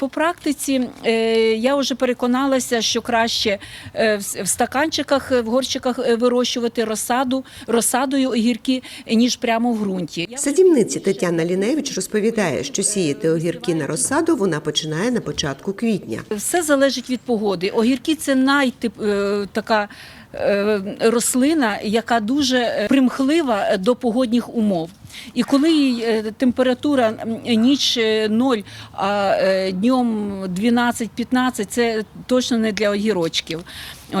По практиці е, я вже переконалася, що краще е, в стаканчиках, е, в горщиках вирощувати розсаду, розсадою огірки, ніж прямо в ґрунті. Садівниці Тетяна Ліневич розповідає, що сіяти огірки на розсаду вона починає на початку квітня. Все залежить від погоди. Огірки це найтип така. Рослина, яка дуже примхлива до погодних умов. І коли е, температура ніч е, 0, а е, днем 12-15, це точно не для огірочків.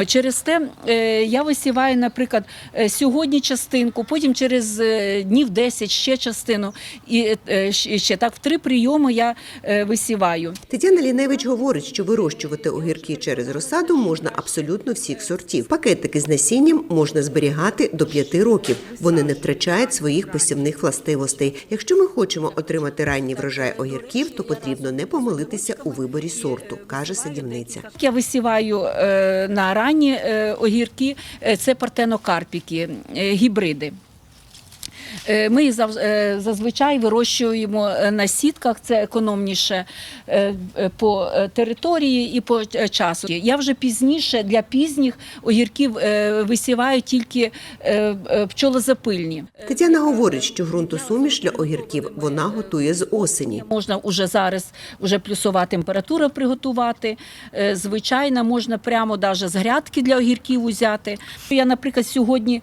Через те е, я висіваю, наприклад, е, сьогодні частинку, потім через е, днів 10 ще частину, і е, ще так в три прийоми я е, висіваю. Тетяна Ліневич говорить, що вирощувати огірки через розсаду можна абсолютно всіх сортів. Пакетики з насінням можна зберігати до 5 років. Вони не втрачають своїх посівних властивостей. Якщо ми хочемо отримати ранній врожай огірків, то потрібно не помилитися у виборі сорту, каже садівниця. Я висіваю е, на ранні е, огірки, е, це партенокарпіки, гібриди. Е, Ми їх е, зазвичай вирощуємо е, на сітках, це економніше по території і по часу. Я вже пізніше для пізніх огірків висіваю тільки пчолозапильні. Тетяна говорить, що ґрунтосуміш для огірків вона готує з осені. Можна уже зараз уже плюсова температура приготувати. Звичайно, можна прямо даже з грядки для огірків узяти. Я, наприклад, сьогодні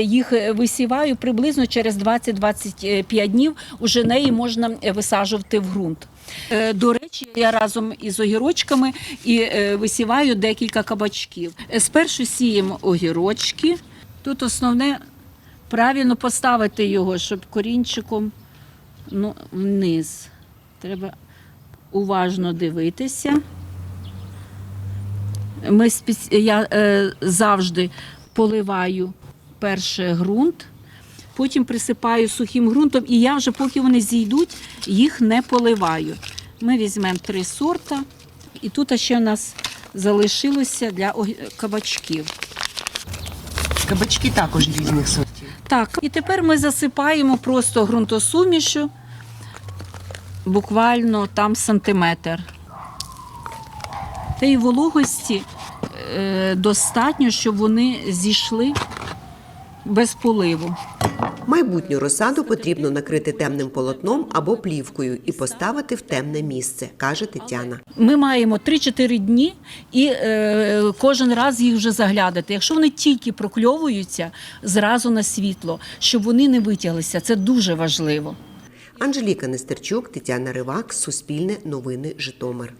їх висіваю приблизно через 20-25 днів. Уже неї можна е, висаджувати в ґрунт. Е, До речі, я разом із огірочками і е, висіваю декілька кабачків. Спершу сіємо огірочки. Тут основне правильно поставити його, щоб корінчиком ну, вниз. Треба уважно дивитися. Ми. Я е, завжди поливаю перше ґрунт, потім присипаю сухим ґрунтом, і я вже, поки вони зійдуть, їх не поливаю. Ми візьмемо три сорта, і тут ще у нас залишилося для кабачків. Кабачки також різних сортів. Так, і тепер ми засипаємо просто ґрунтосумішу, буквально там сантиметр. Та й вологості е, достатньо, щоб вони зійшли без поливу. Майбутню розсаду потрібно накрити темним полотном або плівкою і поставити в темне місце, каже Тетяна. Ми маємо 3-4 дні і е, кожен раз їх вже заглядати. Якщо вони тільки прокльовуються, зразу на світло, щоб вони не витяглися. Це дуже важливо. Анжеліка Нестерчук, Тетяна Ривак, Суспільне новини Житомир.